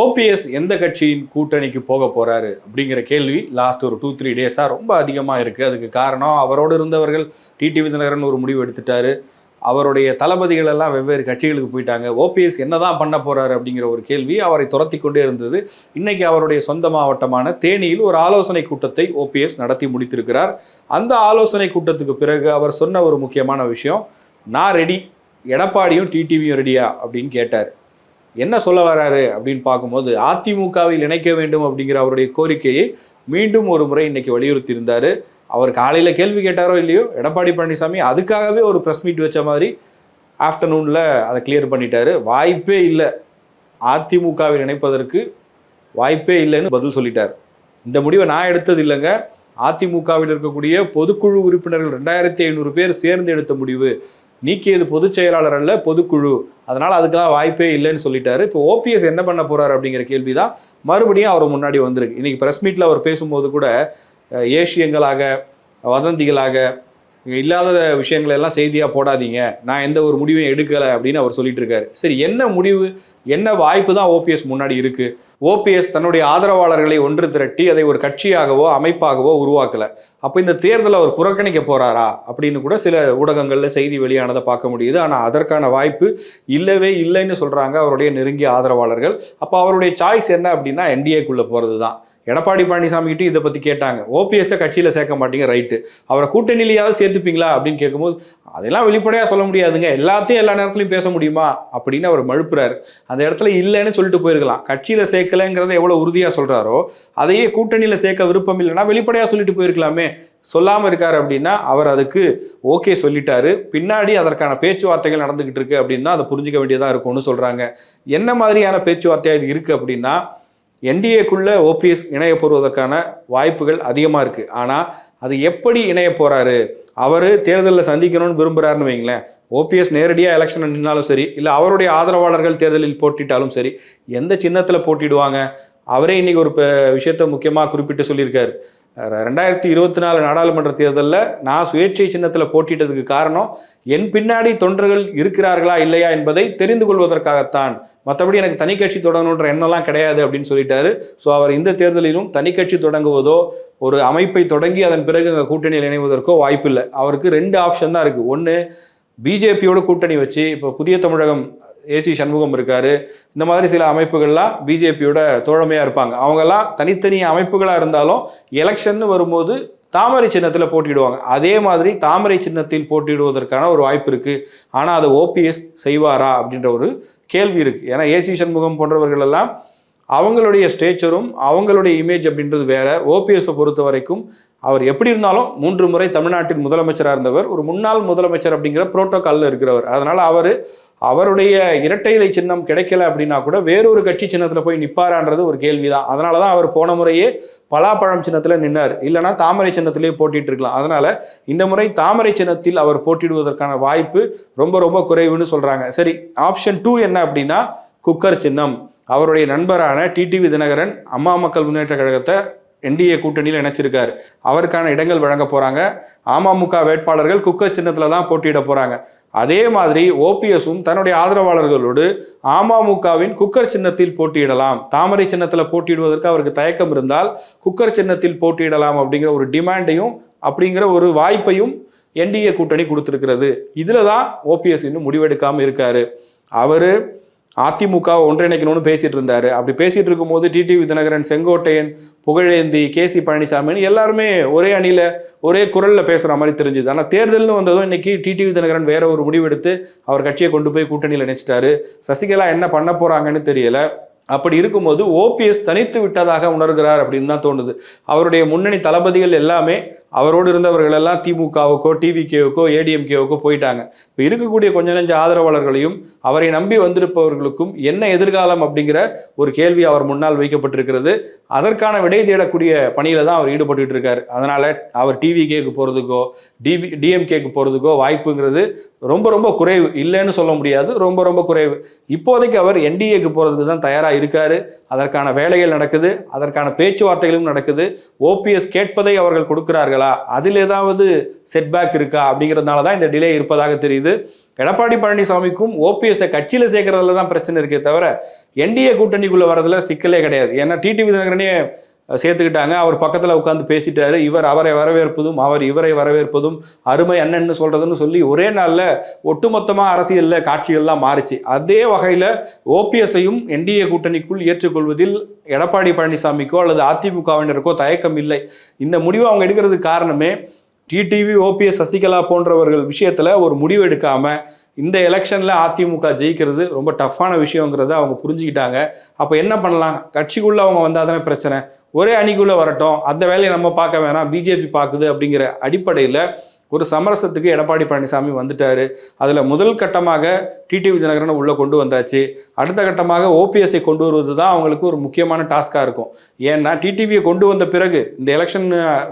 OPS எந்த கட்சியின் கூட்டணிக்கு போக போறாரு அப்படிங்கிற கேள்வி லாஸ்ட் ஒரு டூ த்ரீ டேஸாக ரொம்ப அதிகமாக இருக்குது அதுக்கு காரணம் அவரோடு இருந்தவர்கள் டிடிவி தினகரன் ஒரு முடிவு எடுத்துட்டாரு. அவருடைய தளபதிகள் எல்லாம் வெவ்வேறு கட்சிகளுக்கு போயிட்டாங்க. ஓபிஎஸ் என்னதான் பண்ண போறாரு அப்படிங்கிற ஒரு கேள்வி அவரை துரத்தி கொண்டே இருந்தது. இன்னைக்கு அவருடைய சொந்த மாவட்டமான தேனியில் ஒரு ஆலோசனை கூட்டத்தை ஓபிஎஸ் நடத்தி முடித்திருக்கிறார். அந்த ஆலோசனை கூட்டத்துக்கு பிறகு அவர் சொன்ன ஒரு முக்கியமான விஷயம் நான் ரெடி எடப்பாடியும் டிடிவியும் ரெடியா அப்படின்னு கேட்டார். என்ன சொல்ல வராரு அப்படின்னு பார்க்கும்போது அதிமுகவில் இணைக்க வேண்டும் அப்படிங்கிற அவருடைய கோரிக்கையை மீண்டும் ஒரு முறை இன்னைக்கு வலியுறுத்தி இருந்தார் அவர் காலையில் கேள்வி கேட்டாரோ இல்லையோ? எடப்பாடி பழனிசாமி அதுக்காகவே ஒரு ப்ரெஸ் மீட் வச்ச மாதிரி ஆஃப்டர்நூனில் அதை கிளியர் பண்ணிட்டாரு. வாய்ப்பே இல்லை. அதிமுகவில் இணைப்பதற்கு வாய்ப்பே இல்லைன்னு பதில் சொல்லிட்டார். இந்த முடிவை நான் எடுத்தது இல்லைங்க. அதிமுகவில் இருக்கக்கூடிய பொதுக்குழு உறுப்பினர்கள் ரெண்டாயிரத்தி ஐநூறு பேர் சேர்ந்து எடுத்த முடிவு. நீக்கியது பொதுச் செயலாளர் அல்ல பொதுக்குழு. அதனால் அதுக்கெல்லாம் வாய்ப்பே இல்லைன்னு சொல்லிட்டாரு. இப்போ ஓபிஎஸ் என்ன பண்ண போறாரு அப்படிங்கிற கேள்வி தான் மறுபடியும் அவர் முன்னாடி வந்திருக்கு. இன்னைக்கு ப்ரெஸ் மீட்டில் அவர் பேசும்போது கூட ஏஷியங்களாக வதந்திகளாக இல்லாத விஷயங்களை எல்லாம் செய்தியாக போடாதீங்க. நான் எந்த ஒரு முடிவையும் எடுக்கலை அப்படின்னு அவர் சொல்லிட்டு இருக்காரு. சரி என்ன முடிவு என்ன வாய்ப்பு தான் ஓபிஎஸ் முன்னாடி இருக்குது ஓபிஎஸ் தன்னுடைய ஆதரவாளர்களை ஒன்று திரட்டி அதை ஒரு கட்சியாகவோ அமைப்பாகவோ உருவாக்கல. அப்போ இந்த தேர்தலை அவர் புறக்கணிக்க போகிறாரா அப்படின்னு கூட சில ஊடகங்களில் செய்தி வெளியானதை பார்க்க முடியுது. ஆனால் அதற்கான வாய்ப்பு இல்லவே இல்லைன்னு சொல்கிறாங்க அவருடைய நெருங்கிய ஆதரவாளர்கள். அப்போ அவருடைய சாய்ஸ் என்ன அப்படின்னா என்டிஏக்குள்ளே போகிறது தான் எடப்பாடி பழனிசாமி கிட்ட இதை பற்றி கேட்டாங்க. ஓபிஎஸ்ஸை கட்சியில் சேர்க்க மாட்டீங்க ரைட்டு அவரை கூட்டணியிலையாவது சேர்த்துப்பீங்களா அப்படின்னு கேட்கும்போது அதெல்லாம் வெளிப்படையாக சொல்ல முடியாதுங்க. எல்லாத்தையும் எல்லா நேரத்துலையும் பேச முடியுமா? அப்படின்னு அவர் மழுப்புறாரு அந்த இடத்துல இல்லைன்னு சொல்லிட்டு போயிருக்கலாம். கட்சியில் சேர்க்கலைங்கிறத எவ்வளோ உறுதியாக சொல்கிறாரோ அதையே கூட்டணியில சேர்க்க விருப்பம் இல்லைன்னா வெளிப்படையாக சொல்லிட்டு போயிருக்கலாமே. சொல்லாமல் இருக்கார் அப்படின்னா அவர் அதுக்கு ஓகே சொல்லிட்டாரு. பின்னாடி அதற்கான பேச்சுவார்த்தைகள் நடந்துக்கிட்டு இருக்கு அப்படின்னா அதை புரிஞ்சுக்க வேண்டியதாக இருக்கும்னு சொல்கிறாங்க என்ன மாதிரியான பேச்சுவார்த்தையாக இது இருக்குது அப்படின்னா என்டிஏக்குள்ள ஓபிஎஸ் இணைய போடுவதற்கான வாய்ப்புகள் அதிகமாக இருக்குது ஆனால் அது எப்படி இணைய போகிறாரு அவர் தேர்தலில் சந்திக்கணும்னு விரும்புகிறாருன்னு வைங்களேன். ஓபிஎஸ் நேரடியாக எலெக்ஷன் நின்னாலும் சரி இல்லை அவருடைய ஆதரவாளர்கள் தேர்தலில் போட்டிட்டாலும் சரி எந்த சின்னத்தில் போட்டிடுவாங்க? அவரே இன்னைக்கு ஒரு விஷயத்தை முக்கியமாக குறிப்பிட்டு சொல்லியிருக்காரு. ரெண்டாயிரத்தி இருபத்தி நாலு நாடாளுமன்ற தேர்தலில் நான் சுயேட்சை சின்னத்தில் போட்டிட்டதுக்கு காரணம் என் பின்னாடி தொண்டர்கள் இருக்கிறார்களா இல்லையா என்பதை தெரிந்து கொள்வதற்காகத்தான். மற்றபடி எனக்கு தனி கட்சி தொடங்கணுன்ற எண்ணம்லாம் கிடையாது அப்படின்னு சொல்லிட்டாரு. ஸோ அவர் இந்த தேர்தலிலும் தனி கட்சி தொடங்குவதோ ஒரு அமைப்பை தொடங்கி அதன் பிறகு அங்கே கூட்டணியில் இணைவதற்கோ வாய்ப்பில்லை. அவருக்கு ரெண்டு ஆப்ஷன் தான் இருக்குது ஒன்று பிஜேபியோட கூட்டணி வச்சு இப்போ புதிய தமிழகம் ஏசி சண்முகம் இருக்காரு. இந்த மாதிரி சில அமைப்புகள்லாம் பிஜேபியோட தோழமையாக இருப்பாங்க. அவங்கெல்லாம் தனித்தனி அமைப்புகளாக இருந்தாலும் எலெக்ஷன் வரும்போது தாமரை சின்னத்தில் போட்டிடுவாங்க அதே மாதிரி தாமரை சின்னத்தில் போட்டியிடுவதற்கான ஒரு வாய்ப்பு இருக்குது ஆனால் அதை ஓபிஎஸ் செய்வாரா அப்படின்ற ஒரு கேள்வி இருக்குது ஏன்னா ஏசி சண்முகம் போன்றவர்கள் எல்லாம் அவங்களுடைய ஸ்டேச்சரும் அவங்களுடைய இமேஜ் அப்படின்றது வேற. ஓபிஎஸை பொறுத்த வரைக்கும் அவர் எப்படி இருந்தாலும் மூன்று முறை தமிழ்நாட்டின் முதலமைச்சராக இருந்தவர். ஒரு முன்னாள் முதலமைச்சர் அப்படிங்கிற புரோட்டோகாலில் இருக்கிறவர். அதனால் அவர் அவருடைய இரட்டை இலை சின்னம் கிடைக்கல அப்படின்னா கூட வேறொரு கட்சி சின்னத்தில் போய் நிப்பாரான்றது ஒரு கேள்வி தான் அதனால தான் அவர் போன முறையே பலாப்பழம் சின்னத்தில் நின்னார். இல்லைன்னா தாமரை சின்னத்திலே போட்டிட்டு இருக்கலாம். அதனால இந்த முறை தாமரை சின்னத்தில் அவர் போட்டிடுவதற்கான வாய்ப்பு ரொம்ப ரொம்ப குறைவுன்னு சொல்கிறாங்க சரி ஆப்ஷன் டூ என்ன அப்படின்னா குக்கர் சின்னம். அவருடைய நண்பரான டிடிவி தினகரன் அம்மா மக்கள் முன்னேற்ற கழகத்தை என்டிஏ கூட்டணியில் இணைச்சிருக்காரு. அவருக்கான இடங்கள் வழங்க போகிறாங்க அமமுக வேட்பாளர்கள் குக்கர் சின்னத்தில் தான் போட்டியிட போகிறாங்க அதே மாதிரி ஓபிஎஸும் தன்னுடைய ஆதரவாளர்களோடு அமமுகவின் குக்கர் சின்னத்தில் போட்டியிடலாம். தாமரை சின்னத்தில் போட்டியிடுவதற்கு அவருக்கு தயக்கம் இருந்தால் குக்கர் சின்னத்தில் போட்டியிடலாம் அப்படிங்கிற ஒரு டிமாண்டையும் அப்படிங்கிற ஒரு வாய்ப்பையும் என்டிஏ கூட்டணி கொடுத்துருக்கிறது. இதில் தான் ஓபிஎஸ் இன்னும் முடிவெடுக்காமல் இருக்காரு. அவர் அதிமுக ஒன்றிணைக்கணும்னு பேசிட்டு இருந்தாரு. அப்படி பேசிட்டு இருக்கும்போது டிடிவி தினகரன் செங்கோட்டையன் புகழேந்தி கேசி பழனிசாமின்னு எல்லாருமே ஒரே அணியில ஒரே குரல்ல பேசுற மாதிரி தெரிஞ்சுது. ஆனால் தேர்தல்னு வந்ததும் இன்னைக்கு டிடிவி தினகரன் வேற ஒரு முடிவெடுத்து அவர் கட்சியை கொண்டு போய் கூட்டணியில் இணைச்சிட்டாரு. சசிகலா என்ன பண்ண போறாங்கன்னு தெரியல. அப்படி இருக்கும்போது ஓபிஎஸ் தனித்து விட்டதாக உணர்கிறார் அப்படின்னு தான் தோணுது. அவருடைய முன்னணி தளபதிகள் எல்லாமே அவரோடு இருந்தவர்கள் எல்லாம் திமுகவுக்கோ டிவிகேவுக்கோ ஏடிஎம்கேவுக்கோ போயிட்டாங்க. இப்போ இருக்கக்கூடிய கொஞ்ச நெஞ்ச ஆதரவாளர்களையும் அவரை நம்பி வந்திருப்பவர்களுக்கும் என்ன எதிர்காலம் அப்படிங்கிற ஒரு கேள்வி அவர் முன்னால் வைக்கப்பட்டிருக்கிறது. அதற்கான விடை தேடக்கூடிய பணியில தான் அவர் ஈடுபட்டு இருக்கார் அதனால அவர் டிவிகேக்கு போறதுக்கோ டிவி டிஎம்கேக்கு போறதுக்கோ வாய்ப்புங்கிறது ரொம்ப ரொம்ப குறைவு. இல்லைன்னு சொல்ல முடியாது. ரொம்ப ரொம்ப குறைவு. இப்போதைக்கு அவர் என்டிஏக்கு போறதுக்கு தான் தயாராக இருக்காரு. அதற்கான வேலைகள் நடக்குது அதற்கான பேச்சுவார்த்தைகளும் நடக்குது. ஓபிஎஸ் கேட்பதை அவர்கள் கொடுக்கிறார்களா? அதில் ஏதாவது செட்பேக் இருக்கா? அப்படிங்கிறதுனால தான் இந்த டிலே இருப்பதாக தெரியுது. எடப்பாடி பழனிசாமிக்கும் ஓபிஎஸ்ஸை கட்சியில் சேர்க்கறதுல தான் பிரச்சனை இருக்கே தவிர என்டிஏ கூட்டணிக்குள்ளே வரதுல சிக்கலே கிடையாது. ஏன்னா டிடிவி தினகரனே சேர்த்துக்கிட்டாங்க. அவர் பக்கத்தில் உட்காந்து பேசிட்டாரு. இவர் அவரை வரவேற்பதும் அவர் இவரை வரவேற்பதும் அருமை அண்ணன்னு சொல்றதுன்னு சொல்லி ஒரே நாளில் ஒட்டுமொத்தமாக அரசியலில் காட்சிகள்லாம் மாறிச்சு. அதே வகையில் ஓபிஎஸ்ஸையும் என்டிஏ கூட்டணிக்குள் ஏற்றுக்கொள்வதில் எடப்பாடி பழனிசாமிக்கோ அல்லது அதிமுகவினருக்கோ தயக்கம் இல்லை. இந்த முடிவு அவங்க எடுக்கிறதுக்கு காரணமே டிடிவி ஓபிஎஸ் சசிகலா போன்றவர்கள் விஷயத்தில் ஒரு முடிவு எடுக்காமல் இந்த எலெக்ஷனில் அதிமுக ஜெயிக்கிறது ரொம்ப டஃப்பான விஷயங்கிறத அவங்க புரிஞ்சுக்கிட்டாங்க. அப்போ என்ன பண்ணலாம்? கட்சிக்குள்ளே அவங்க வந்தால் தானே பிரச்சனை. ஒரே அணிக்குள்ளே வரட்டும். அந்த வேலையை நம்ம பார்க்க வேணாம். பிஜேபி பார்க்குது அப்படிங்கிற அடிப்படையில் ஒரு சமரசத்துக்கு எடப்பாடி பழனிசாமி வந்துட்டார். அதில் முதல் கட்டமாக டிடிவி தினகரனை உள்ளே கொண்டு வந்தாச்சு. அடுத்த கட்டமாக ஓபிஎஸ்ஐ கொண்டு வருவது தான் அவங்களுக்கு ஒரு முக்கியமான டாஸ்காக இருக்கும். ஏன்னா டிடிவியை கொண்டு வந்த பிறகு இந்த எலெக்ஷன்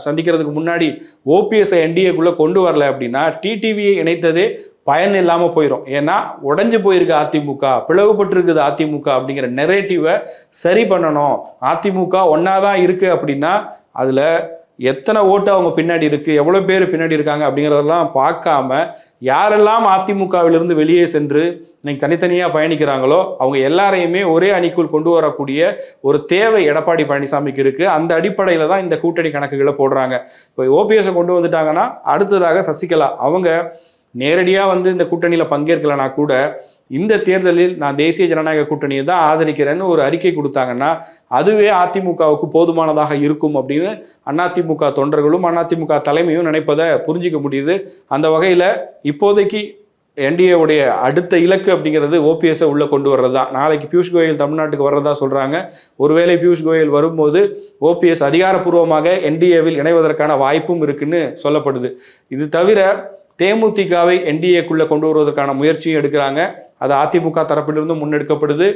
சந்திக்கிறதுக்கு முன்னாடி ஓபிஎஸ்ஐ என்டிஏக்குள்ளே கொண்டு வரல அப்படின்னா டிடிவியை இணைத்ததே பயன் இல்லாமல் போயிடும் ஏன்னா உடஞ்சி போயிருக்கு அதிமுக பிளவுபட்டிருக்குது அதிமுக அப்படிங்கிற நெரேட்டிவை சரி பண்ணணும். அதிமுக ஒன்றா தான் இருக்குது அப்படின்னா அதில் எத்தனை ஓட்டு அவங்க பின்னாடி இருக்குது எவ்வளோ பேர் பின்னாடி இருக்காங்க அப்படிங்கிறதெல்லாம் பார்க்காம யாரெல்லாம் அதிமுகவிலிருந்து வெளியே சென்று இன்னைக்கு தனித்தனியாக பயணிக்கிறாங்களோ அவங்க எல்லாரையுமே ஒரே அணிக்குள் கொண்டு வரக்கூடிய ஒரு தேவை எடப்பாடி பழனிசாமிக்கு இருக்குது அந்த அடிப்படையில் தான் இந்த கூட்டணி கணக்குகளை போடுறாங்க. இப்போ ஓபிஎஸை கொண்டு வந்துட்டாங்கன்னா அடுத்ததாக சசிகலா அவங்க நேரடியாக வந்து இந்த கூட்டணியில் பங்கேற்கலனா கூட இந்த தேர்தலில் நான் தேசிய ஜனநாயக கூட்டணியை தான் ஆதரிக்கிறேன்னு ஒரு அறிக்கை கொடுத்தாங்கன்னா அதுவே அதிமுகவுக்கு போதுமானதாக இருக்கும் அப்படின்னு அதிமுக தொண்டர்களும் அதிமுக தலைமையும் நினைப்பதை புரிஞ்சிக்க முடியுது. அந்த வகையில் இப்போதைக்கு என்டிஏவுடைய அடுத்த இலக்கு அப்படிங்கிறது ஓபிஎஸ்ஸை உள்ளே கொண்டு வர்றது தான். நாளைக்கு பியூஷ் கோயல் தமிழ்நாட்டுக்கு வர்றதா சொல்கிறாங்க ஒருவேளை பியூஷ் கோயல் வரும்போது ஓபிஎஸ் அதிகாரப்பூர்வமாக என்டிஏவில் இணைவதற்கான வாய்ப்பும் இருக்குன்னு சொல்லப்படுது. இது தவிர தேமுதிகவை என்டிஏக்குள்ளே கொண்டு வருவதற்கான முயற்சியும் எடுக்கிறாங்க. அது அதிமுக தரப்பிலிருந்தும் முன்னெடுக்கப்படுது.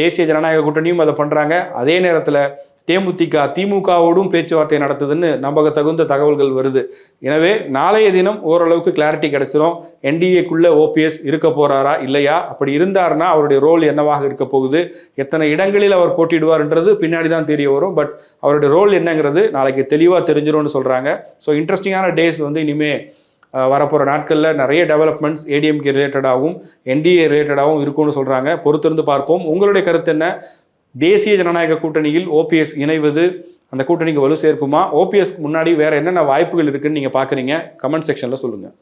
தேசிய ஜனநாயக கூட்டணியும் அதை பண்ணுறாங்க அதே நேரத்தில் தேமுதிக திமுகவோடும் பேச்சுவார்த்தை நடத்துதுன்னு நம்பக தகுந்த தகவல்கள் வருது. எனவே நாளைய தினம் ஓரளவுக்கு கிளாரிட்டி கிடைச்சிரும். என்டிஏக்குள்ளே ஓபிஎஸ் இருக்க போகிறாரா இல்லையா? அப்படி இருந்தாருன்னா அவருடைய ரோல் என்னவாக இருக்க போகுது? எத்தனை இடங்களில் அவர் போட்டிடுவார்ன்றது பின்னாடி தான் தெரிய வரும். பட் அவருடைய ரோல் என்னங்கிறது நாளைக்கு தெளிவாக தெரிஞ்சிரும்னு சொல்கிறாங்க ஸோ இன்ட்ரெஸ்டிங்கான டேஸ் வந்து இனிமேல் வரப்போகிற நாட்களில் நிறைய டெவலப்மெண்ட்ஸ் ஏடிஎம்கே ரிலேட்டடாகவும் என்டிஏ ரிலேட்டடாகவும் இருக்கும்னு சொல்கிறாங்க பொறுத்திருந்து பார்ப்போம். உங்களுடைய கருத்து என்ன? தேசிய ஜனநாயக கூட்டணியில் ஓபிஎஸ் இணைவது அந்த கூட்டணிக்கு வலு சேர்க்குமா? ஓபிஎஸ்க்கு முன்னாடி வேறு என்னென்ன வாய்ப்புகள் இருக்குன்னு நீங்கள் பார்க்குறீங்க கமெண்ட் செக்ஷனில் சொல்லுங்கள்